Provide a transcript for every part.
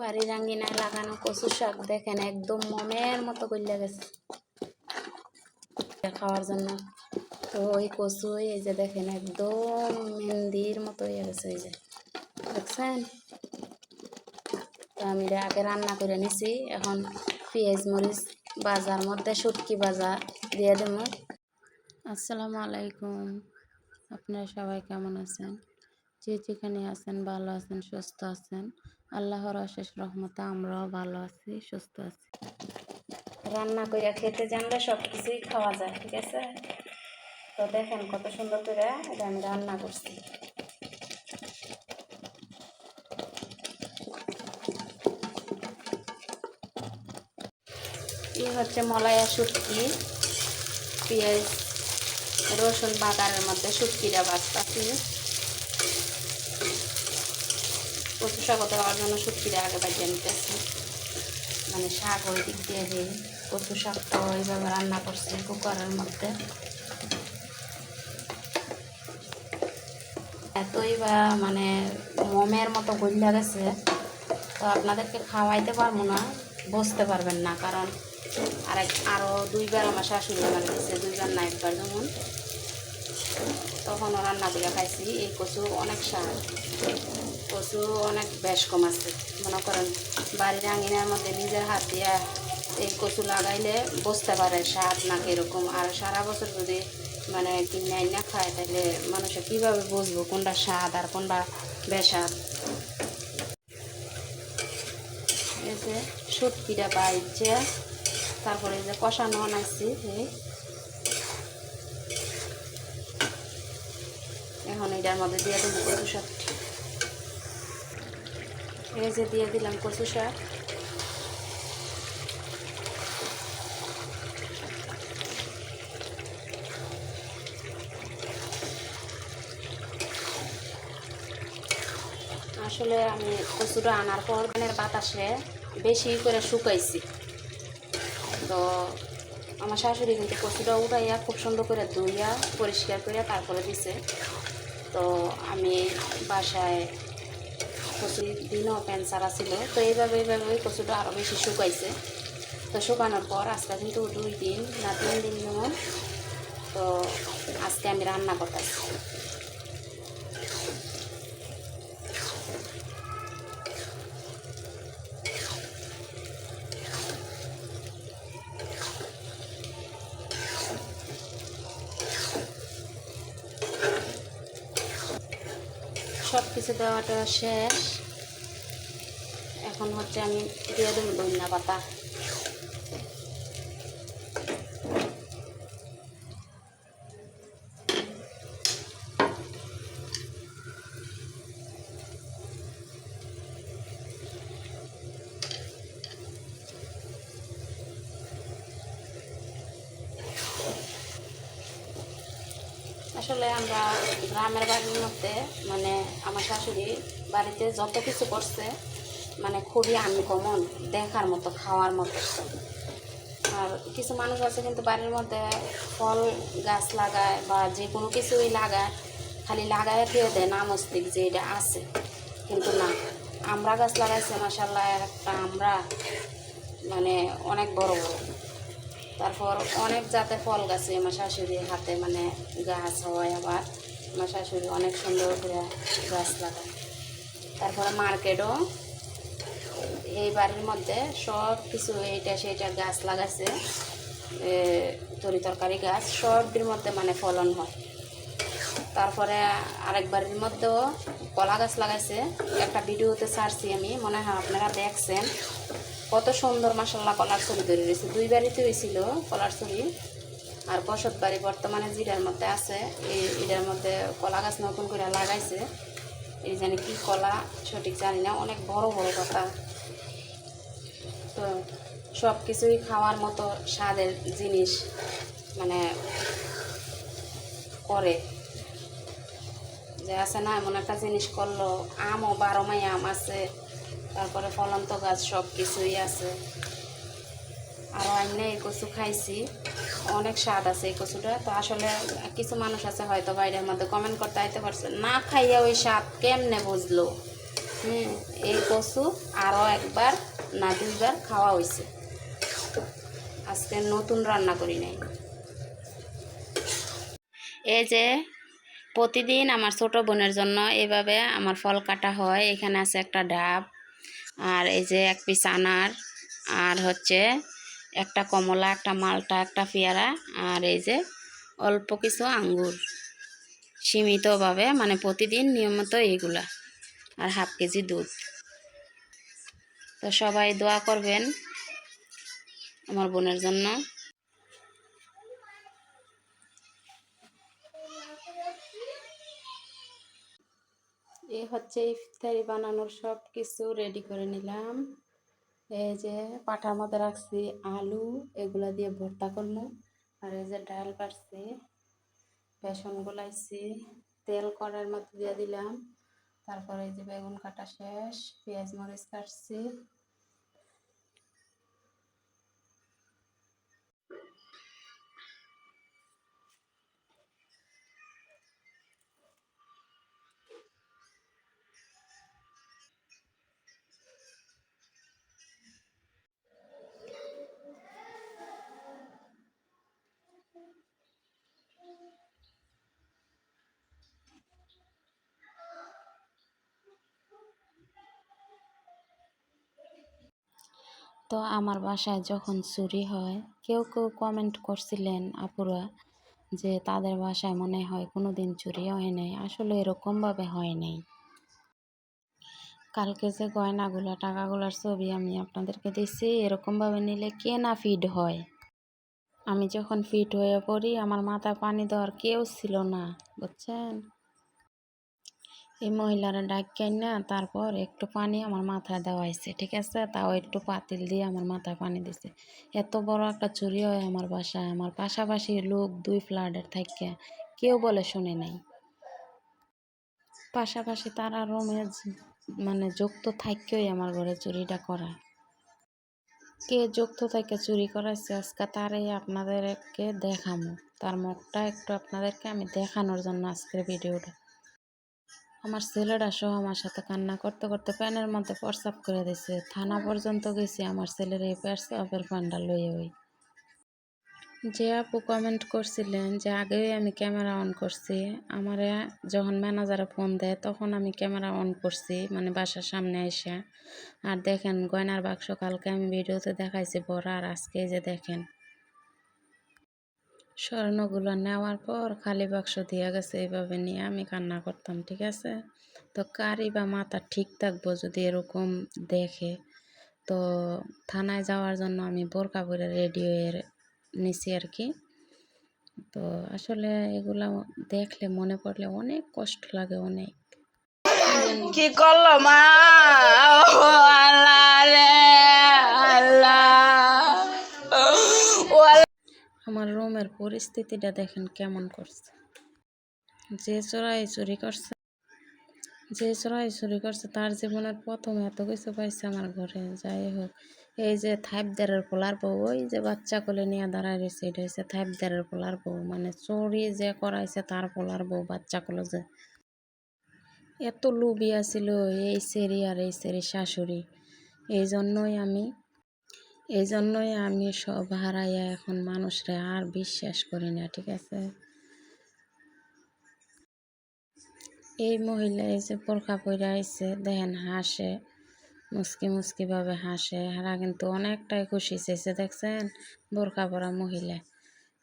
বাড়ির আঙ্গিনায় লাগানো কচু শাক দেখেন একদম মমের মতো গলিয়া গেছে। খাওয়ার জন্য। তো ওই কচু এই যে দেখেন একদম মেহেন্দির মতো হয়ে গেছে এই যে। দেখছেন? তো আমি আগে রান্না করে নিছি, এখন পেঁয়াজ মরিচ বাজার মধ্যে শুটকি বাজা দিয়ে দেবো। আসসালামু আলাইকুম। আপনারা সবাই কেমন আছেন? যে যেখানে আছেন ভালো আছেন, সুস্থ আছেন। আল্লাহর অশেষ রহমতে আমরাও ভালো আছি, সুস্থ আছি। রান্না করে খেতে জানলে সব কিছুই খাওয়া যায়, ঠিক আছে? তো দেখেন কত সুন্দর করে এটা আমি রান্না করছি। এই হচ্ছে মলাইয়া শুটকি, পেঁয়াজ, রসুন বাগারের মধ্যে শুটকিটা বাঁচতাছি শাক দেওয়ার জন্য শুটকিটা আগে বাজিয়ে মানে শাক ওই দিক দিয়ে দিই কচু শাকটা ওইভাবে রান্না করছি কুকারের মধ্যে। এতই বা মানে মোমের মতো গলিয়া গেছে, তো আপনাদেরকে খাওয়াইতে পারব না, বসতে পারবেন না, কারণ আরেক আরও দুইবার আমার শাশুড়ি আমার দিচ্ছে দুইবার না, একবার যেমন তখনও রান্না করে খাইছি, এই কচু অনেক স্বাদ। কচু অনেক বেশ কম আছে, মনে করেন বাড়ির আঙিনার মধ্যে নিজের হাত দিয়া এই কচু লাগাইলে বুঝতে পারে স্বাদ না কীরকম। আর সারা বছর যদি মানে কিনে না খায় তাহলে মানুষে কীভাবে বুঝব কোনটা স্বাদ আর কোনটা বেস্বাদ? এই যে সুটকিটা তারপরে যে কষানো আনাইছি এখন এটার মধ্যে দিয়ে দেবো কচু শাক। এই যে দিয়ে দিলাম কচু শাক। আসলে আমি কচুটা আনার পর ধানের বাতাসে বেশি করে শুকাইছি। তো আমার শাশুড়ি কিন্তু কচুটা উঠাইয়া খুব সুন্দর করে ধুইয়া পরিষ্কার করে তারপরে দিছে। তো আমি বাসায় কচুর দিনও প্যান ছাড়া ছিল। তো এইভাবে এইভাবে কচুটা আরও বেশি শুকাইছে। তো শুকানোর পর আজকে কিন্তু দুই দিন না তিন দিন যেমন, তো আজকে আমি রান্না করতেছি সব কিছু দেওয়াটা শেষ। এখন হচ্ছে আমি দিয়ে দেবো ধনিয়া পাতা। আসলে আমরা গ্রামের বাড়ির মধ্যে মানে আমার শাশুড়ি বাড়িতে যত কিছু করছে মানে খুবই আনকমন দেখার মতো, খাওয়ার মতো। আর কিছু মানুষ আছে কিন্তু বাড়ির মধ্যে ফল গাছ লাগায় বা যে কোনো কিছুই লাগায়, খালি লাগায় দিয়ে দেয়, নামস্তিক যে এটা আছে। কিন্তু না, আমরা গাছ লাগাইছে মাসাল্লাহ একটা আমরা মানে অনেক বড় বড়। তারপর অনেক জাতের ফল গাছে আমার শাশুড়ির হাতে মানে গাছ হয় আবার। আমার শাশুড়ি অনেক সুন্দর করে গাছ লাগায়। তারপরে মার্কেটও। এই বাড়ির মধ্যে সব কিছু এইটা সেইটা গাছ লাগাইছে। তরি তরকারি গাছ, সবটির মধ্যে মানে ফলন হয়। তারপরে আরেক বাড়ির মধ্যেও কলা গাছ লাগাইছে। একটা ভিডিওতে ছাড়ছি আমি, মনে হয় আপনারা দেখছেন। কত সুন্দর মাসাল্লাহ কলার ছড়ি ধরে রয়েছে। দুই বাড়িতে হয়েছিল কলার ছড়ি আর বসত বাড়ি বর্তমানে জিরার মধ্যে আছে। এই এটার মধ্যে কলা গাছ নতুন করে লাগাইছে। এই জানি কি কলা, সঠিক জানি না, অনেক বড় বড় কথা। তো সব কিছুই খাওয়ার মতো স্বাদের জিনিস মানে করে। যে আছে না, এমন একটা জিনিস করল, আমও বারো মাই আম আছে। তারপরে ফলন্ত গাছ সব কিছুই আছে। আরও আইনে এই কচু খাইছি। অনেক স্বাদ আছে এই কচুটা। তো আসলে কিছু মানুষ আছে হয়তো বাইরের মধ্যে কমেন্ট করতে আইতে পারছে। না খাইয়া ওই স্বাদ কেমনে বুঝলো? হুম, এই কচু আরও একবার না দুইবার খাওয়া হয়েছে আজকে নতুন রান্না করি নাই। এই যে প্রতিদিন আমার ছোট বোনের জন্য এভাবে আমার ফল কাটা হয়। এখানে আছে একটা ডাব আর এই যে এক পিস আনার, আর হচ্ছে একটা কমলা, একটা মালটা, একটা পেয়ারা, আর এই যে অল্প কিছু আঙ্গুর। সীমিতভাবে মানে প্রতিদিন নিয়মিত এইগুলা, আর হাফ কেজি দুধ। তো সবাই দোয়া করবেন আমার বোনের জন্য। এই হচ্ছে ইফতারি বানানোর সব কিছু রেডি করে নিলাম। এই যে পাঠার মধ্যে রাখছি আলু, এগুলা দিয়ে ভর্তা করব। আর এই যে ডাল পারছি বেসন গোলাইছি, তেল কড়ার মধ্যে দিয়ে দিলাম। তারপরে এই যে বেগুন কাটা শেষ, পেঁয়াজ মরিচ কাটছি। তো আমার বাসায় যখন চুরি হয়, কেউ কেউ কমেন্ট করছিলেন আপুরা যে তাদের বাসায় মনে হয় কোনো দিন চুরি হয় নাই। আসলে এরকমভাবে হয় নাই। কালকে যে গয়নাগুলো, টাকাগুলোর ছবি আমি আপনাদেরকে দিচ্ছি এরকমভাবে নিলে কে না ফিড হয়? আমি যখন ফিট হয়ে পড়ি, আমার মাথায় পানি দেওয়ার কেউ ছিল না, বুঝছেন? এই মহিলারা ডাকেন না, তারপর একটু পানি আমার মাথায় দেওয়াইছে, ঠিক আছে? তাও একটু পাতিল দিয়ে আমার মাথায় পানি দিছে। এত বড় একটা চুরি হয় আমার বাসায়। আমার পাশাপাশি লোক দুই ফ্ল্যাটের থাকে কেউ বলে শুনে নাই। পাশাপাশি তারা রুমে মানে যুক্ত থাকেই আমার ঘরে চুরিটা করা। কে যুক্ত থেকে চুরি করাইছে আজকে তারাই আপনাদেরকে দেখামো। তার মুখটা একটু আপনাদেরকে আমি দেখানোর জন্য আজকের ভিডিওটা। আমার ছেলেটা সহ আমার সাথে কান্না করতে করতে প্যানের মধ্যে প্রস্রাব করে দিছে থানা পর্যন্ত গেছি, আমার ছেলের এই প্রস্রাবের পান্ডা লইয়ে ওই। যে আপু কমেন্ট করছিলেন যে আগেই আমি ক্যামেরা অন করছি, আমার যখন ম্যানেজারে ফোন দেয় তখন আমি ক্যামেরা অন করছি মানে বাসার সামনে এসে। আর দেখেন গয়নার বাক্স কালকে আমি ভিডিওতে দেখাইছি বড় আর আজকে যে দেখেন। স্বর্ণগুলো নেওয়ার পর খালি বাক্স দিয়ে গেছে, এইভাবে নিয়ে আমি কান্না করতাম, ঠিক আছে? তো কারি বা মাথা ঠিক থাকব যদি এরকম দেখে। তো থানায় যাওয়ার জন্য আমি বোরকা পরে রেডি হয়ে নিছি আর কি তো আসলে এগুলা দেখলে মনে পড়লে অনেক কষ্ট লাগে অনেক। কি করল মা। আমার রুমের পরিস্থিতিটা দেখেন কেমন করছে। যে চোরাই চুরি করছে যে চোরাই চুরি করছে তার জীবনের প্রথম এত কিছু পাইছে আমার ঘরে। যাই হোক এই যে থাইপদারের পোলার বউ, ওই যে বাচ্চা কোলে নিয়ে দাঁড়ায় রয়েছে, এটা হচ্ছে থাইপদারের পোলার বউ মানে চুরি যে করাইছে তার পোলার বউ বাচ্চা কোলে যে। এত লুবি ছিল এই সেরি আর এই সেরি শাশুড়ি। এই জন্যই আমি, এই জন্যই আমি সব হারাইয়া এখন মানুষরা আর বিশ্বাস করি না, ঠিক আছে? এই মহিলা এই যে বোরখা পরে আইছে, দেখেন হাসে। মুসকি মুসকিভাবে হাসে। হারা কিন্তু অনেকটাই খুশি চেয়েছে, দেখছেন? বোরখা পরা মহিলা।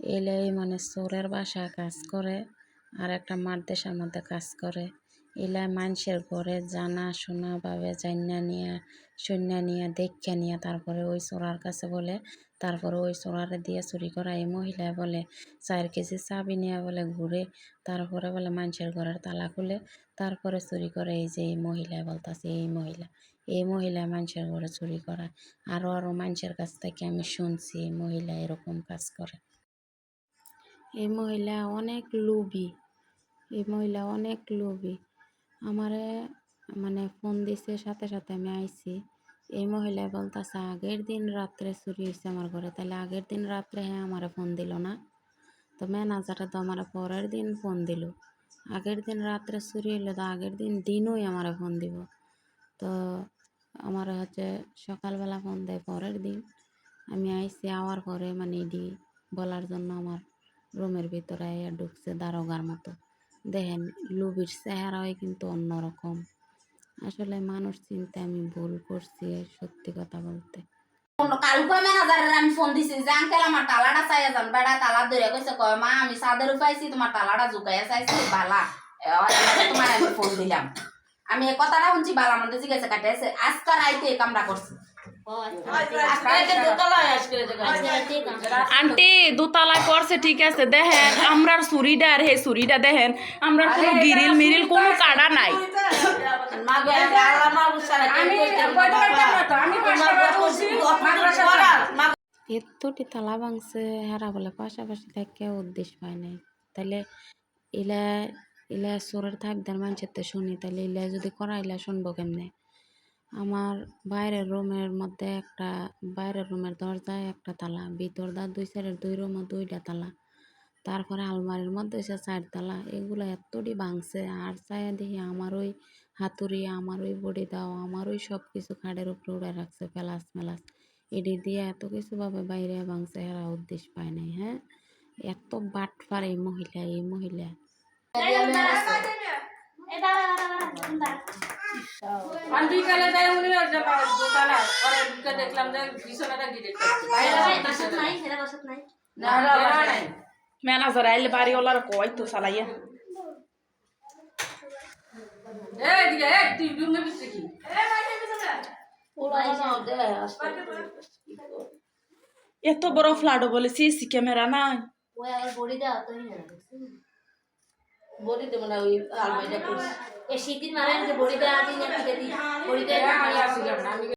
এলেই মানে চোরের বাসা কাজ করে আর একটা মারদেশের মধ্যে কাজ করে। এলাই মানুষের ঘরে জানা শোনা ভাবে জান্না নিয়ে সৈন্য নিয়ে, দেখা নিয়ে তারপরে ওই চোরার কাছে বলে তারপরে ওই চোরারে দিয়ে চুরি করা এই মহিলা বলে, চার কেজি চাবি নিয়ে বলে ঘুরে, তারপরে বলে মানুষের ঘরের তালা খুলে, তারপরে চুরি করে এই যে এই মহিলা বলতাছে, এই মহিলা এই মহিলা মানুষের ঘরে চুরি করা আরও আরও মানুষের কাছ থেকে আমি শুনছি এই মহিলা এরকম কাজ করে। এই মহিলা অনেক লোভী, এই মহিলা অনেক লোভী। আমারে মানে ফোন দিছে, সাথে সাথে আমি আইছি। এই মহিলা বলতাছে, আগের দিন রাত্রে চুরি হয়েছে আমার ঘরে তাহলে আগের দিন রাত্রে হ্যাঁ আমার ফোন দিল না? তো ম্যানেজারে তো আমার পরের দিন ফোন দিল। আগের দিন রাত্রে চুরি হইলে তো আগের দিন দিনই আমার ফোন দিব। তো আমার হচ্ছে সকালবেলা ফোন দেয় পরের দিন। আমি আইসি আওয়ার পরে মানে এডি বলার জন্য আমার রুমের ভিতরে ঢুকছে দারোগার মতো। দেখেন, লুবির চেহারাই কিন্তু অন্যরকম। আসলে মানুষ চিনতে আমি ভুল করছি সত্যি কথা বলতে। কালকে ম্যানেজারের আমি ফোন দিছি যে আঙ্কেল আমার তালাটা চাই যান বেড়া তালা ধরে কইছে কয় মা আমি সাদের পাইছি তোমার তালাটা জুকাইয়া চাইছি বালা। তোমার আমি ফোন দিলাম। আমি এই কথাটা শুনছি বালা জিজ্ঞাসা কাটাইছে করছে? আন্টি দোতলায় পড়ছে ঠিক আছে দেখেন আমরার চুরিটা আর হে চুরিটা দেখেন আমরার কোনো গিরিল মিরিল কোনো কাড়া নাই। এতটি তালা ভাঙছে হেরা বলে পাশাপাশি থাকে উদ্দেশ্য পায় নাই। তাহলে ইলা ইলা চোরের থাকদার মানুষের তো শুনি তাহলে ইলা যদি করা ইলা শুনব কেমনে? আমার বাইরের রুমের মধ্যে একটা বাইরের রুমের দরজায় একটা তালা ভিতর দা দুই সাইডের দুই রুমে দুইটা তালা। তারপরে আলমারির মধ্যে এসে চার তালা এগুলো এতটি ভাঙছে আর চাইয়া দেখি আমার ওই হাতুড়ি আমার ওই বডি দাও আমার ওই সব কিছু খাটের উপরে উড়ে রাখছে পেলাস মেলাস এডি দিয়ে এত কিছু ভাবে বাইরে ভাঙছে এরা উদ্দেশ্য পায় নাই হ্যাঁ এত বাট পারে এই মহিলা এই মহিলা বিকালে যাই উনি দোতলা পরে ঢুকে দেখলাম যে বিছানাটা গিরে ম্যানেজার আইলে বাড়িওয়ালার কয় তো চালাইয়া এই দিকে এই তুই রুমে ভিতরে কি? এত বড় ফ্লাড বলে সিসি ক্যামেরা নাই। দেবো না ওই আলমারিটা করছি শীতির মারে বড়ি দেওয়া দিন বড়ি দেওয়া